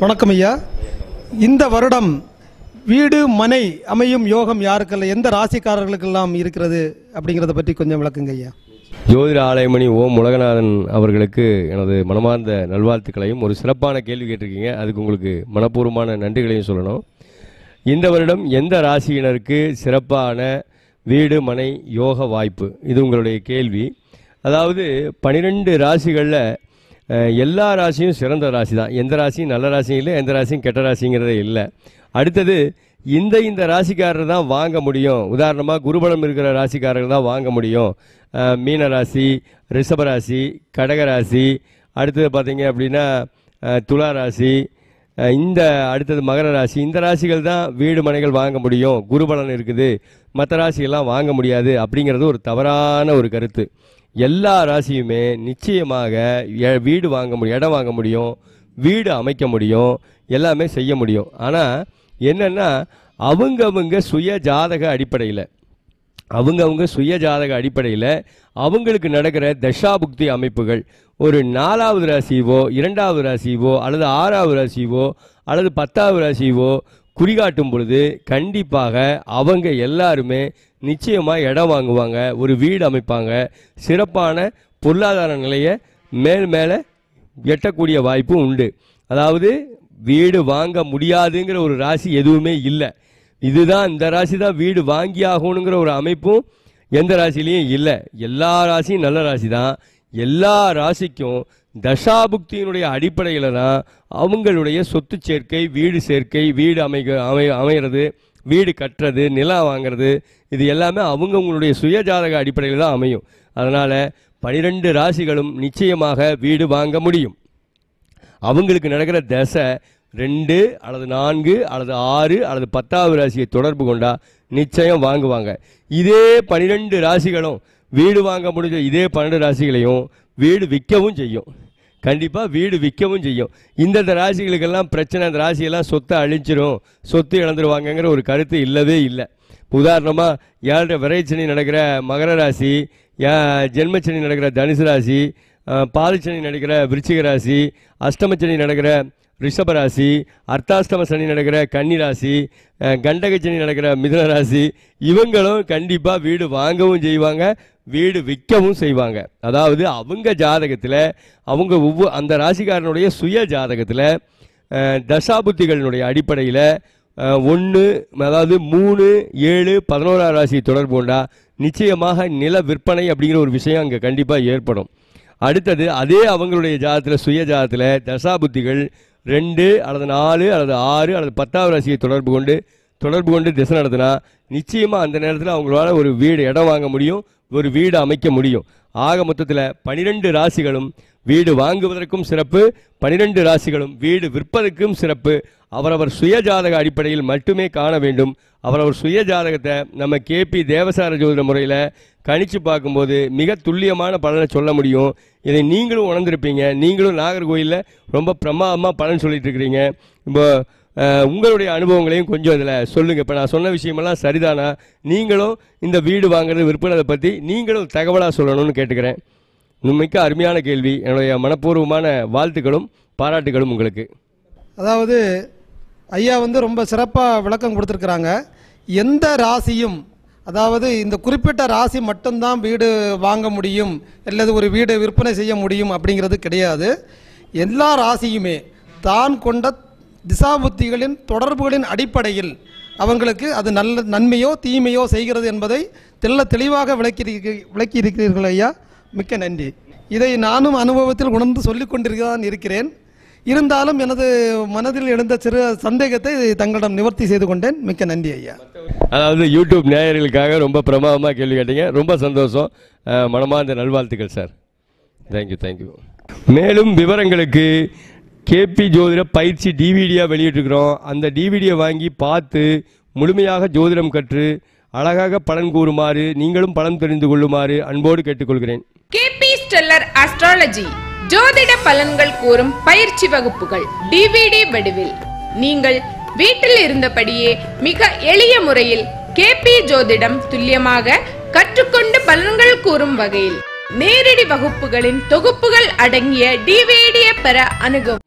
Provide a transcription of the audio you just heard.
வணக்கம் ஐயா. இந்த வருடம் வீடு மனை அமையும் யோகம் யாருக்கெல்லாம் எந்த ராசிக்காரர்களுக்கெல்லாம் இருக்கிறது அப்படிங்கிறத பற்றி கொஞ்சம் விளக்குங்க ஐயா. ஜோதிட ஆலயமணி ஓம் உலகநாதன் அவர்களுக்கு எனது மனமார்ந்த நல்வாழ்த்துக்களையும் ஒரு சிறப்பான கேள்வி கேட்டிருக்கீங்க. அதுக்கு உங்களுக்கு மனப்பூர்வமான நன்றிகளையும் சொல்லணும். இந்த வருடம் எந்த ராசியினருக்கு சிறப்பான வீடு மனை யோக வாய்ப்பு? இது உங்களுடைய கேள்வி. அதாவது பனிரெண்டு ராசிகளில் எல்லா ராசியும் சிறந்த ராசி தான் எந்த ராசியும் நல்ல ராசியும் இல்லை எந்த ராசியும் கெட்ட ராசிங்கிறதே இல்லை. அடுத்தது இந்த இந்த ராசிக்காரர் தான் வாங்க முடியும். உதாரணமாக குருபலம் இருக்கிற ராசிக்காரர்கள் தான் வாங்க முடியும். மீன ராசி ரிஷபராசி ராசி கடக ராசி அடுத்தது பார்த்தீங்க அப்படின்னா துலா ராசி இந்த அடுத்தது மகர ராசி இந்த ராசிகள் தான் வீடு மனைகள் வாங்க முடியும். குருபலன் இருக்குது. மற்ற ராசிகள்லாம் வாங்க முடியாது அப்படிங்கிறது ஒரு தவறான ஒரு கருத்து. எல்லா ராசியுமே நிச்சயமாக எ- வீடு வாங்க முடியும் இடம் வாங்க முடியும் வீடு அமைக்க முடியும் எல்லாமே செய்ய முடியும். ஆனால் என்னென்னா அவங்கவுங்க சுய ஜாதக அடிப்படையில் அவங்கவுங்க சுய ஜாதக அடிப்படையில் அவங்களுக்கு நடக்கிற தசாபுக்தி அமைப்புகள் ஒரு நாலாவது ராசிவோ இரண்டாவது ராசிவோ அல்லது ஆறாவது ராசிவோ அல்லது பத்தாவது ராசிவோ குறிகாட்டும் பொழுது கண்டிப்பாக அவங்க எல்லாருமே நிச்சயமாக இடம் வாங்குவாங்க ஒரு வீடு அமைப்பாங்க. சிறப்பான பொருளாதார நிலையை மேல் மேலே எட்டக்கூடிய வாய்ப்பும் உண்டு. அதாவது வீடு வாங்க முடியாதுங்கிற ஒரு ராசி எதுவுமே இல்லை. இதுதான் இந்த ராசி தான் வீடு வாங்கி ஆகணுங்கிற ஒரு அமைப்பும் எந்த ராசிலையும் இல்லை. எல்லா ராசியும் நல்ல ராசி தான். எல்லா ராசிக்கும் தசாபுக்தியினுடைய அடிப்படையில் தான் அவங்களுடைய சொத்து சேர்க்கை வீடு சேர்க்கை வீடு அமைக்க அமை அமைகிறது வீடு கட்டுறது நிலம் வாங்குறது இது எல்லாமே அவங்கவுங்களுடைய சுயஜாதக அடிப்படையில் தான் அமையும். அதனால் பனிரெண்டு ராசிகளும் நிச்சயமாக வீடு வாங்க முடியும். அவங்களுக்கு நடக்கிற தசை ரெண்டு அல்லது நான்கு அல்லது ஆறு அல்லது பத்தாவது ராசியை தொடர்பு கொண்டால் நிச்சயம் வாங்குவாங்க. இதே பனிரெண்டு ராசிகளும் வீடு வாங்க முடிஞ்ச இதே பன்னெண்டு ராசிகளையும் வீடு விற்கவும் செய்யும். கண்டிப்பாக வீடு விற்கவும் செய்யும். இந்தந்த ராசிகளுக்கெல்லாம் பிரச்சனை அந்த ராசியெல்லாம் சொத்தை அழிஞ்சிரும் சொத்து இழந்துருவாங்கங்கிற ஒரு கருத்து இல்லவே இல்லை. உதாரணமாக ஏழரை விரைச்சனி நடக்கிற மகர ராசி ஜென்மச்சனி நடக்கிற தனுசு ராசி அஹ், நடக்கிற விருச்சிக ராசி அஷ்டமச்சனி நடக்கிற ரிஷப ராசி அர்த்தாஷ்டம சனி நடக்கிற கன்னி ராசி கண்டகச்சனி நடக்கிற மிதுன ராசி இவங்களும் கண்டிப்பாக வீடு வாங்கவும் செய்வாங்க வீடு விற்கவும் செய்வாங்க. அதாவது அவங்க ஜாதகத்தில் அவங்க ஒவ்வொரு அந்த ராசிக்காரனுடைய சுய ஜாதகத்தில் தசாபுத்திகளினுடைய அடிப்படையில் ஒன்று அதாவது மூணு ஏழு பதினோராம் ராசி தொடர்பு கொண்டா நிச்சயமாக நில விற்பனை அப்படிங்கிற ஒரு விஷயம் அங்கே கண்டிப்பாக ஏற்படும். அடுத்தது அதே அவங்களுடைய ஜாதத்தில் சுய ஜாதத்தில் தசாபுத்திகள் ரெண்டு அல்லது நாலு அல்லது ஆறு அல்லது பத்தாவது ராசியை தொடர்பு கொண்டு தொடர்பு கொண்டு திசை நடத்தினா நிச்சயமாக அந்த நேரத்தில் அவங்களால ஒரு வீடு இடம் வாங்க முடியும் ஒரு வீடு அமைக்க முடியும். ஆக மொத்தத்தில் பனிரெண்டு ராசிகளும் வீடு வாங்குவதற்கும் சிறப்பு பனிரெண்டு ராசிகளும் வீடு விற்பதற்கும் சிறப்பு. அவரவர் சுயஜாதக அடிப்படையில் மட்டுமே காண வேண்டும். அவரவர் சுயஜாதகத்தை நம்ம கேபி தேவசார ஜோதிட முறையில் கணிச்சு பார்க்கும்போது மிக துல்லியமான பலனை சொல்ல முடியும். இதை நீங்களும் உணர்ந்திருப்பீங்க. நீங்களும் நாகர்கோயிலில் ரொம்ப பிரமாதமாக பலன் சொல்லிட்டு இருக்கிறீங்க. இப்போ உங்களுடைய அனுபவங்களையும் கொஞ்சம் இதில் சொல்லுங்கள் இப்போ நான் சொன்ன விஷயமெல்லாம் சரிதானா? நீங்களும் இந்த வீடு வாங்குறது விற்பனதை பற்றி நீங்களும் தகவலாக சொல்லணும்னு கேட்டுக்கிறேன். மிக்க அருமையான கேள்வி. என்னுடைய மனப்பூர்வமான வாழ்த்துக்களும் பாராட்டுகளும் உங்களுக்கு. அதாவது ஐயா வந்து ரொம்ப சிறப்பாக விளக்கம் கொடுத்துருக்குறாங்க. எந்த ராசியும் அதாவது இந்த குறிப்பிட்ட ராசி மட்டும்தான் வீடு வாங்க முடியும் அல்லது ஒரு வீடு விற்பனை செய்ய முடியும் அப்படிங்கிறது கிடையாது. எல்லா ராசியுமே தான் கொண்ட திசாபுத்திகளின் தொடர்புகளின் அடிப்படையில் அவங்களுக்கு அது நல்ல நன்மையோ தீமையோ செய்கிறது என்பதை தெல்ல தெளிவாக விளக்கி விளக்கி இருக்கிறீர்கள் ஐயா. மிக்க நன்றி. இதை நானும் அனுபவத்தில் உணர்ந்து சொல்லிக் கொண்டிருக்கதான் இருக்கிறேன். இருந்தாலும் எனது மனதில் எழுந்த சிறு சந்தேகத்தை தங்களிடம் நிவர்த்தி செய்து கொண்டேன். மிக்க நன்றி ஐயா. அதாவது யூடியூப் நேயர்களுக்காக ரொம்ப பிரமாதமாக கேள்வி கேட்டீங்க. ரொம்ப சந்தோஷம். மனமார்ந்த நல்வாழ்த்துக்கள் சார். தேங்க்யூ தேங்க்யூ மேலும் விவரங்களுக்கு கேபி ஜோதிட பயிற்சி டிவிடியாக வெளியிட்டிருக்கிறோம். அந்த டிவிடியை வாங்கி பார்த்து முழுமையாக ஜோதிடம் கற்று அழகாக பலன் கூறுமாறு நீங்களும் பலன் தெரிந்து கொள்ளுமாறு அன்போடு கேட்டுக்கொள்கிறேன். கேபி ஸ்டெல்லர் அஸ்ட்ராலஜி ஜோதிட பலன்கள் கூறும் பயிற்சி வகுப்புகள் டிவிடி வடிவில். நீங்கள் வீட்டில் இருந்தபடியே மிக எளிய முறையில் கேபி ஜோதிடம் துல்லியமாக கற்றுக்கொண்டு பலன்கள் கூறும் வகையில். நேரடி வகுப்புகளின் தொகுப்புகள் அடங்கிய டிவிடியை பெற அணுகவும்